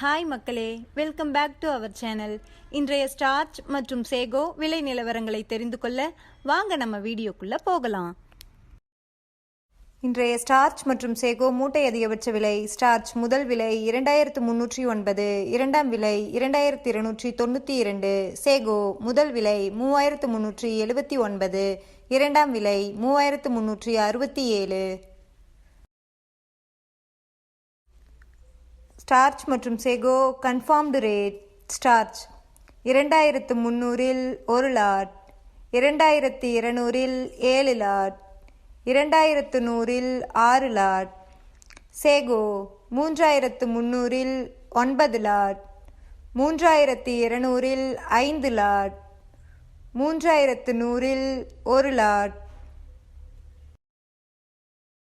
Hi மக்களே. Welcome back to our channel இன்றைய starch மற்றும் சேகோ விலை நிலவரங்களை தெரிந்து கொள்ள வாங்க நம்ம வீடியோக்குள்ள போகலாம். இன்றைய ஸ்டார்ச் மற்றும் சேகோ மூட்டை அதிகபட்ச விலை ஸ்டார்ச் முதல் விலை இரண்டாயிரத்து முன்னூற்றி ஒன்பது இரண்டாம் விலை இரண்டாயிரத்தி இருநூற்றி தொண்ணூற்றி இரண்டு சேகோ முதல் விலை மூவாயிரத்து முன்னூற்றி எழுபத்தி ஒன்பது இரண்டாம் விலை மூவாயிரத்து முன்னூற்றி அறுபத்தி ஏழு ஸ்டார்ச் மற்றும் செகோ கன்ஃபார்ம்டு ரேட் ஸ்டார்ச் இரண்டாயிரத்து முந்நூறில் ஒரு லாட். இரண்டாயிரத்தி இருநூறில் ஏழு லாட். இரண்டாயிரத்து நூறில் ஆறு லாட். சேகோ மூன்றாயிரத்து முந்நூறில் ஒன்பது லாட். மூன்றாயிரத்தி இருநூறில் ஐந்து லாட். மூன்றாயிரத்து நூறில் ஒரு லாட்.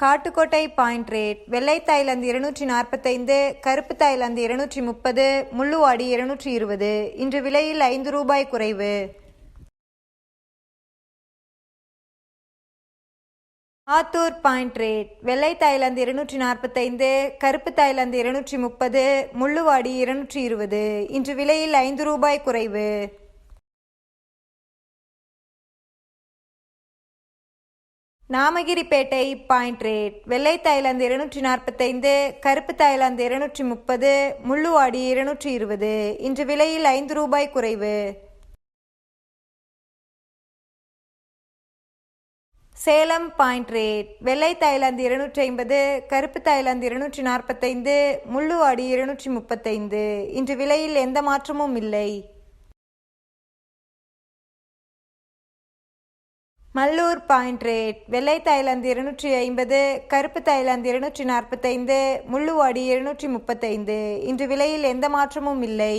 காட்டுக்கோட்டை பாயிண்ட் ரேட் வெள்ளை தாய்லாந்து இருநூற்றி நாற்பத்தைந்து கருப்பு தாய்லாந்து இருநூற்றி முப்பது முள்ளுவாடி இருநூற்றி இருபது. இன்று விலையில் ஐந்து ரூபாய் குறைவு. ஆத்தூர் பாயிண்ட் ரேட் வெள்ளை தாய்லாந்து இருநூற்றி நாற்பத்தைந்து கருப்பு தாய்லாந்து இருநூற்றி முப்பது முள்ளுவாடி இருநூற்றி இருபது. இன்று விலையில் ஐந்து ரூபாய் குறைவு. நாமகிரிப்பேட்டை பாயிண்ட் ரேட் வெள்ளை தாய்லாந்து இருநூற்றி நாற்பத்தைந்து கருப்பு தாய்லாந்து இருநூற்றி முப்பது முள்ளுவாடி இருநூற்றி இருபது. இன்று விலையில் ஐந்து ரூபாய் குறைவு. சேலம் பாயிண்ட் ரேட் வெள்ளை தாய்லாந்து இருநூற்றி ஐம்பது கருப்பு தாய்லாந்து இருநூற்றி நாற்பத்தைந்து முள்ளுவாடி இருநூற்றி முப்பத்தைந்து. இன்று விலையில் எந்த மாற்றமும் இல்லை. மல்லூர் பாயிண்ட் ரேட் வெள்ளை தாய்லாந்து இருநூற்றி ஐம்பது கருப்பு தாய்லாந்து இருநூற்றி நாற்பத்தைந்து முள்ளுவாடி இருநூற்றி முப்பத்தைந்து. இன்று விலையில் எந்த மாற்றமும் இல்லை.